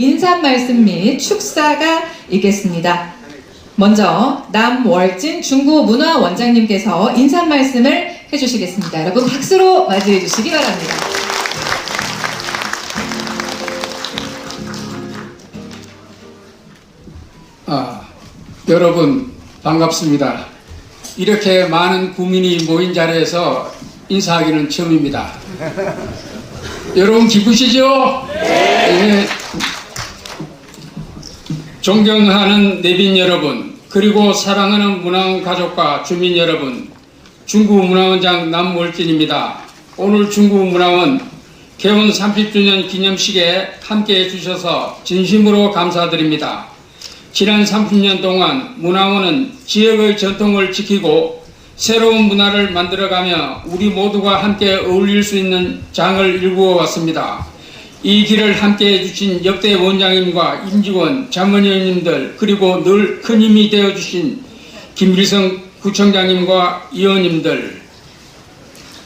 인사 말씀 및 축사가 있겠습니다. 먼저 남월진 중구문화원장님께서 인사 말씀을 해주시겠습니다. 여러분 박수로 맞이해 주시기 바랍니다. 아, 여러분 반갑습니다. 이렇게 많은 국민이 모인 자리에서 인사하기는 처음입니다. 여러분 기쁘시죠? 네. 존경하는 내빈 여러분, 그리고 사랑하는 문화원 가족과 주민 여러분, 중구문화원장 남월진입니다. 오늘 중구문화원 개원 30주년 기념식에 함께 해 주셔서 진심으로 감사드립니다. 지난 30년 동안 문화원은 지역의 전통을 지키고 새로운 문화를 만들어가며 우리 모두가 함께 어울릴 수 있는 장을 일구어 왔습니다. 이 길을 함께 해 주신 역대 원장님과 임직원, 자문위원님들 그리고 늘 큰 힘이 되어 주신 김일성 구청장님과 의원님들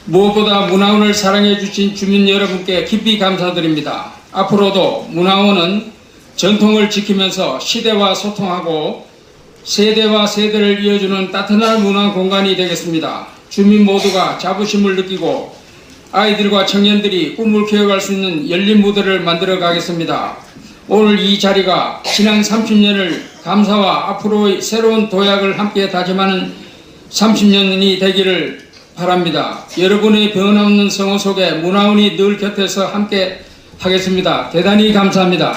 무엇보다 문화원을 사랑해 주신 주민 여러분께 깊이 감사드립니다. 앞으로도 문화원은 전통을 지키면서 시대와 소통하고 세대와 세대를 이어주는 따뜻한 문화 공간이 되겠습니다. 주민 모두가 자부심을 느끼고 아이들과 청년들이 꿈을 키워갈 수 있는 열린 무대를 만들어 가겠습니다. 오늘 이 자리가 지난 30년을 감사와 앞으로의 새로운 도약을 함께 다짐하는 30년이 되기를 바랍니다. 여러분의 변함없는 성원 속에 문화원이 늘 곁에서 함께 하겠습니다. 대단히 감사합니다.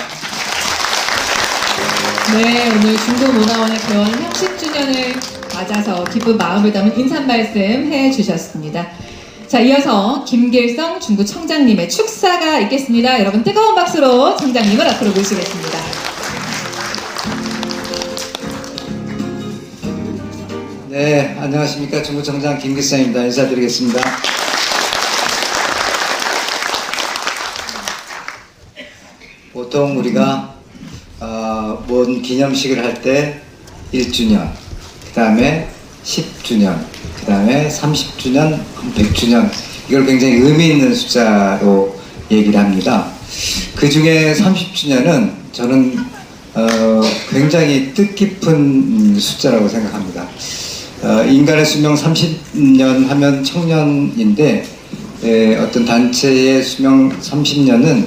네, 오늘 중구문화원의 개원 30주년을 맞아서 기쁜 마음을 담은 인사 말씀 해 주셨습니다. 자, 이어서 김길성 중구청장님의 축사가 있겠습니다. 여러분 뜨거운 박수로 청장님을 앞으로 모시겠습니다. 네, 안녕하십니까. 중구청장 김기성입니다. 인사드리겠습니다. 보통 우리가 어, 뭔 기념식을 할 때 1주년, 그 다음에 10주년, 그 다음에 30주년, 100주년 이걸 굉장히 의미 있는 숫자로 얘기를 합니다. 그 중에 30주년은 저는 어, 굉장히 뜻깊은 음, 숫자라고 생각합니다. 어, 인간의 수명 30년 하면 청년인데 에, 어떤 단체의 수명 30년은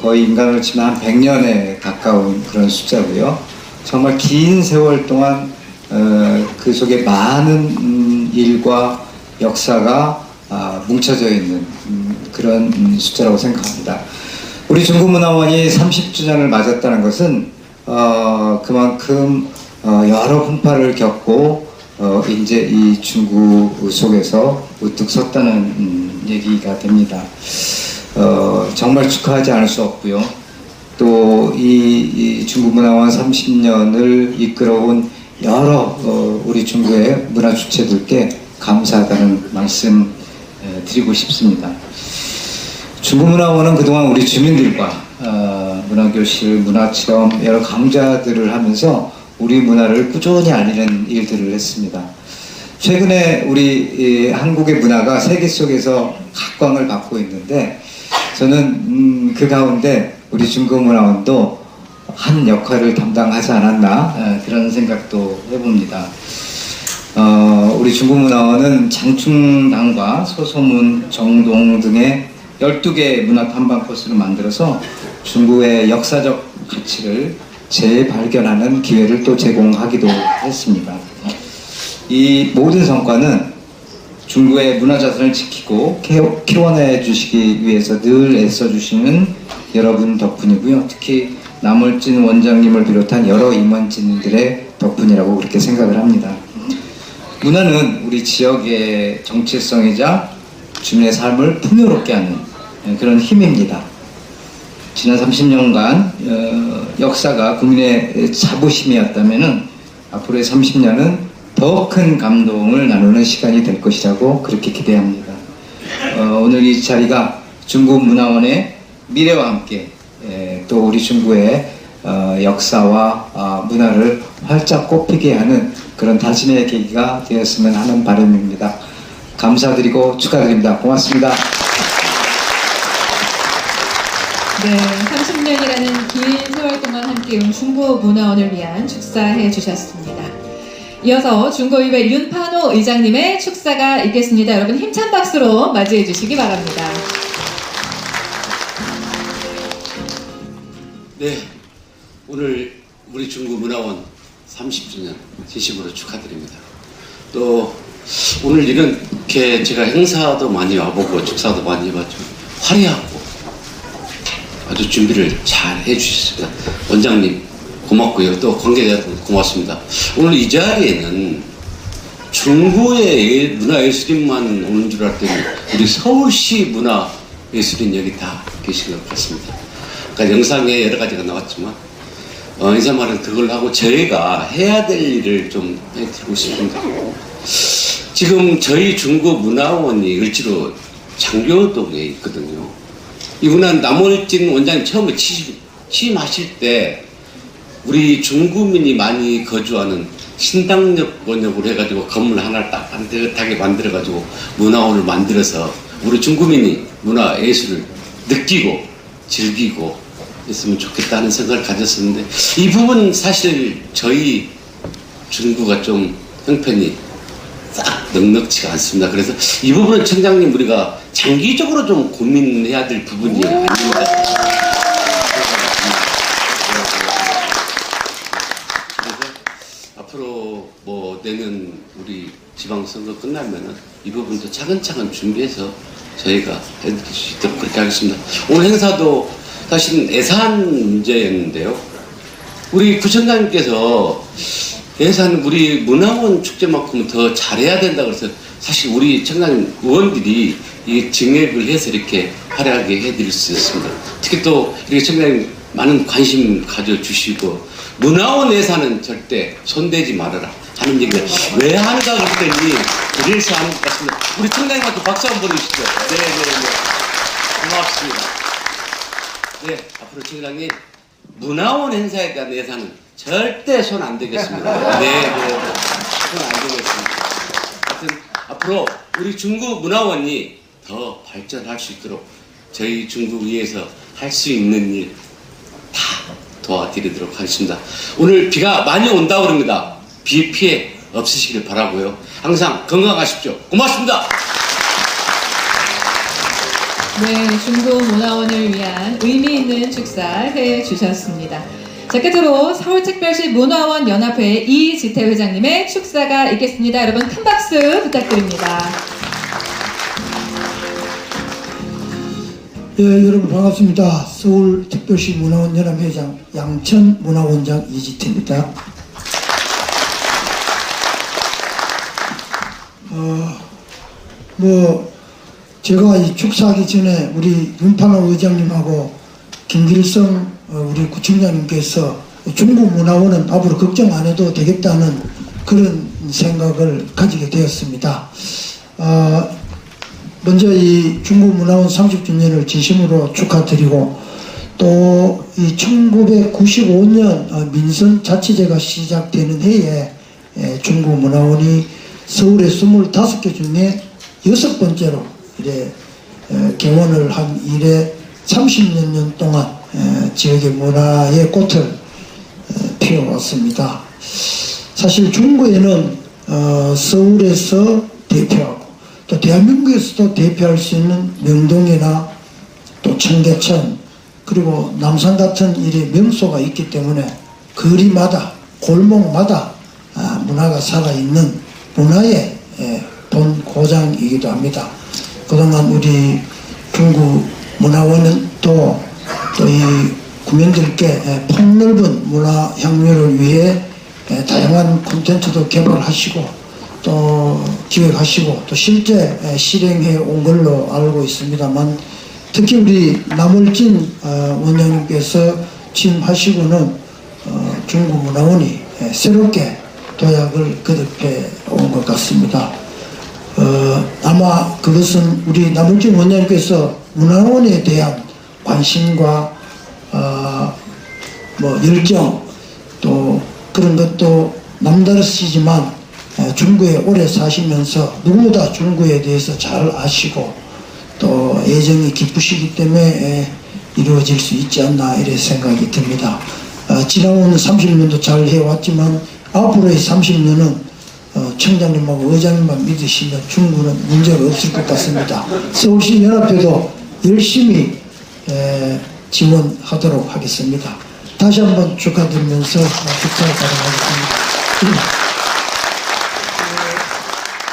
거의 인간으로 치면 한 100년에 가까운 그런 숫자고요. 정말 긴 세월 동안 어, 그 속에 많은 음, 일과 역사가 아, 뭉쳐져 있는 음, 그런 음, 숫자라고 생각합니다. 우리 중구문화원이 30주년을 맞았다는 것은 어, 그만큼 어, 여러 분파를 겪고 어, 이제 이 중구 속에서 우뚝 섰다는 음, 얘기가 됩니다. 어, 정말 축하하지 않을 수 없고요. 또이 중구문화원 30년을 이끌어온 여러 어, 우리 중구의 문화 주체들께 감사하다는 말씀 에, 드리고 싶습니다. 중구문화원은 그동안 우리 주민들과 어, 문화교실, 문화체험 여러 강좌들을 하면서 우리 문화를 꾸준히 알리는 일들을 했습니다. 최근에 우리 이 한국의 문화가 세계 속에서 각광을 받고 있는데 저는 음, 그 가운데 우리 중고문화원도 한 역할을 담당하지 않았나 에, 그런 생각도 해봅니다. 어, 우리 중고문화원은 장충당과 소소문, 정동 등의 12개 문화 탐방 코스를 만들어서 중구의 역사적 가치를 재발견하는 기회를 또 제공하기도 했습니다. 이 모든 성과는 중구의 문화자산을 지키고 키워- 키워내 주시기 위해서 늘 애써주시는 여러분 덕분이고요. 특히 남월진 원장님을 비롯한 여러 임원진들의 덕분이라고 그렇게 생각을 합니다. 문화는 우리 지역의 정체성이자 주민의 삶을 풍요롭게 하는 그런 힘입니다. 지난 30년간 어, 역사가 국민의 자부심이었다면 앞으로의 30년은 더 큰 감동을 나누는 시간이 될 것이라고 그렇게 기대합니다. 어, 오늘 이 자리가 중국 문화원의 미래와 함께 에, 또 우리 중구의 어, 역사와 아, 문화를 활짝 꽃피게 하는 그런 다짐의 계기가 되었으면 하는 바람입니다. 감사드리고 축하드립니다. 고맙습니다. 네, 30년이라는 긴 세월 함께온 중고 문화원을 위한 축사해 주셨습니다. 이어서 중고의회 윤판호 의장님의 축사가 있겠습니다. 여러분 힘찬 박수로 맞이해 주시기 바랍니다. 네, 오늘 우리 중구문화원 30주년 진심으로 축하드립니다. 또 오늘 이렇게 제가 행사도 많이 와보고 축사도 많이 해봤죠. 화려하고 아주 준비를 잘 해주셨습니다. 원장님 고맙고요. 또 관계자 고맙습니다. 오늘 이 자리에는 중구의 문화예술인만 오는 줄 알았더니 우리 서울시 문화예술인 여기 다 계신 것 같습니다. 그러니까 영상에 여러 가지가 나왔지만 어, 인사말은 그걸 하고 저희가 해야 될 일을 좀 해드리고 싶습니다. 지금 저희 중구 문화원이 을지로 장교동에 있거든요. 이분은 남월진 원장님 처음에 취임, 취임하실 때 우리 중구민이 많이 거주하는 신당역 원역으로 해가지고 건물 하나를 딱 반듯하게 만들어가지고 문화원을 만들어서 우리 중구민이 문화 예술을 느끼고 즐기고 했으면 좋겠다는 생각을 가졌었는데 이 부분 사실 저희 중구가 좀 형편이 싹 넉넉지가 않습니다. 그래서 이 부분은 청장님 우리가 장기적으로 좀 고민해야 될 부분이 아닙니다. 앞으로 뭐 내년 우리 지방선거 끝나면은 이 부분도 차근차근 준비해서 저희가 해드릴 수 있도록 그렇게 하겠습니다. 오늘 행사도 사실은 예산 문제였는데요. 우리 구청장님께서 예산 우리 문화원 축제만큼 더 잘해야 된다 그래서 사실 우리 청장님 의원들이 이 증액을 해서 이렇게 화려하게 해드릴 수 있었습니다. 특히 또 이렇게 청장님 많은 관심 가져주시고 문화원 예산은 절대 손대지 말아라 하는 얘기를 왜 하는가 그랬더니 그래서 하는 것 같습니다. 우리 청장님한테 박수 한번 보내주시죠. 네네네. 고맙습니다. 네, 앞으로 청장님 문화원 행사에 대한 예산은 절대 손 안 대겠습니다. 네, 네, 손안 대겠습니다. 하여튼 앞으로 우리 중국 문화원이 더 발전할 수 있도록 저희 중국 위에서 할 수 있는 일 다 도와드리도록 하겠습니다. 오늘 비가 많이 온다고 그럽니다. 비 피해 없으시길 바라고요. 항상 건강하십시오. 고맙습니다. 네, 중고문화원을 위한 의미 있는 축사 해 주셨습니다. 자, 끝으로 서울특별시 문화원 연합회 이지태 회장님의 축사가 있겠습니다. 여러분 큰 박수 부탁드립니다. 예, 여러분 반갑습니다. 서울특별시 문화원 연합회장 양천 문화원장 이지태입니다. 어, 뭐 제가 이 축사하기 전에 우리 윤판호 의장님하고 김길성 어, 우리 구청장님께서 중국 문화원은 앞으로 걱정 안 해도 되겠다는 그런 생각을 가지게 되었습니다. 어, 먼저 이 중국 문화원 30주년을 진심으로 축하드리고 또 이 1995년 어, 민선 자치제가 시작되는 해에 예, 중국 문화원이 서울의 25개 중에 여섯 번째로 에, 개원을 한 이래 30여 년 동안 에, 지역의 문화의 꽃을 에, 피워왔습니다. 사실 중구에는 어, 서울에서 대표하고 또 대한민국에서도 대표할 수 있는 명동이나 또 청계천 그리고 남산 같은 일의 명소가 있기 때문에 거리마다 골목마다 아, 문화가 살아있는 문화의 예, 본 고장이기도 합니다. 그동안 우리 중구 문화원은 또 또이 국민들께 예, 폭넓은 문화 향유를 위해 예, 다양한 콘텐츠도 개발하시고 또 기획하시고 또 실제 예, 실행해 온 걸로 알고 있습니다만 특히 우리 남월진 어, 원장님께서 취임하시고는 어, 중국 문화원이 예, 새롭게 도약을 거듭해 온 것 같습니다. 어, 아마 그것은 우리 남울진 원장님께서 문화원에 대한 관심과 어, 뭐 열정 또 그런 것도 남다르시지만 에, 중구에 오래 사시면서 누구보다 중구에 대해서 잘 아시고 또 애정이 깊으시기 때문에 에, 이루어질 수 있지 않나 이런 생각이 듭니다. 어, 지나온 30년도 잘 해왔지만 앞으로의 30년은 어, 청장님하고 의장님만 믿으시면 중구는 문제가 없을 것 같습니다. 서울시 연합회도 열심히 에, 지원하도록 하겠습니다. 다시 한번 축하드리면서 축하를 가도록 하겠습니다.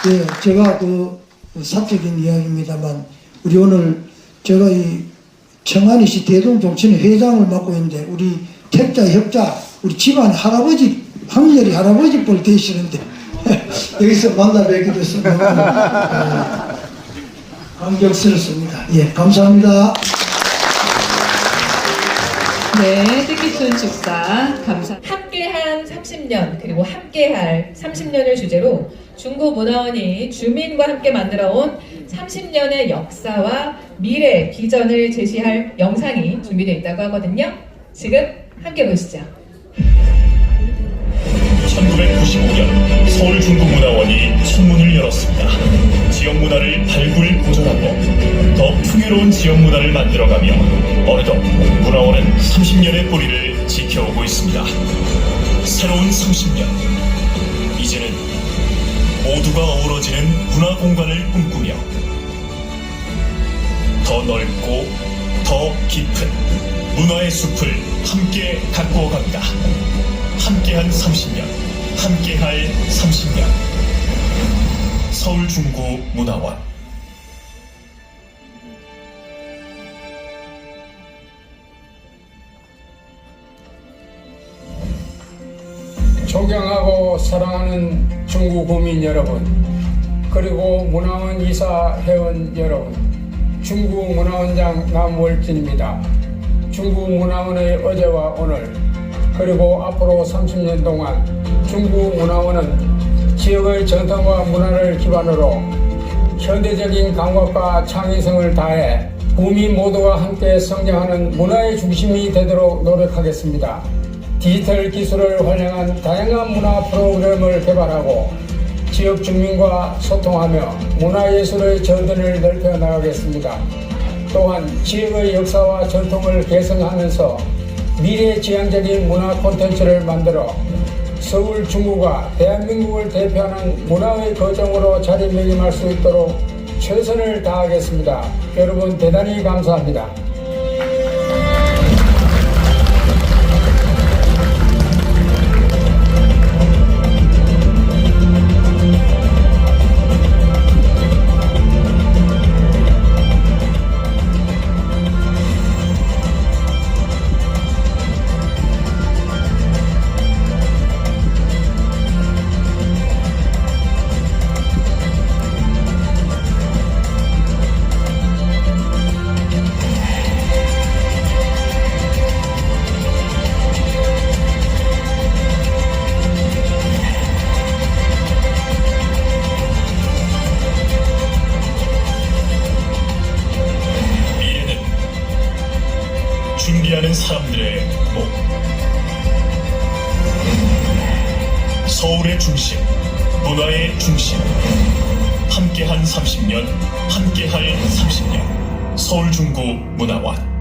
예, 제가 그 사적인 이야기입니다만 우리 오늘 제가 이 청안이시 대동정치회 회장을 맡고 있는데 우리 택자 협자 우리 집안 할아버지 황렬이 할아버지 뻘 되시는데 여기서 만나 뵙게 돼서 너무 어, 감격스럽습니다. 예, 감사합니다. 네, 뜻깊은 축사 감사. 함께한 30년 그리고 함께할 30년을 주제로 중구문화원이 주민과 함께 만들어온 30년의 역사와 미래 비전을 제시할 영상이 준비되어 있다고 하거든요. 지금 함께 보시죠. 1995년 서울중구문화원이 천문을 열었습니다. 지역 문화를 발굴 보존하고 더 풍요로운 지역 문화를 만들어가며 어느덧 문화원은 30년의 뿌리를 지켜오고 있습니다. 새로운 30년 이제는 모두가 어우러지는 문화 공간을 꿈꾸며 더 넓고 더 깊은 문화의 숲을 함께 가꾸어 갑니다. 함께한 30년, 함께할 30년. 서울중구 문화원. 존경하고 사랑하는 중구 구민 여러분, 그리고 문화원 이사 회원 여러분, 중구 문화원장 남월진입니다. 중구 문화원의 어제와 오늘, 그리고 앞으로 30년 동안 중구 문화원은 지역의 전통과 문화를 기반으로 현대적인 감각과 창의성을 다해 국민 모두가 함께 성장하는 문화의 중심이 되도록 노력하겠습니다. 디지털 기술을 활용한 다양한 문화 프로그램을 개발하고 지역 주민과 소통하며 문화예술의 전전을 넓혀 나가겠습니다. 또한 지역의 역사와 전통을 개성하면서 미래 지향적인 문화 콘텐츠를 만들어 서울 중구가 대한민국을 대표하는 문화의 거정으로 자리매김할 수 있도록 최선을 다하겠습니다. 여러분 대단히 감사합니다. 사람들의 목. 서울의 중심, 문화의 중심. 함께한 30년, 함께할 30년. 서울중구 문화원.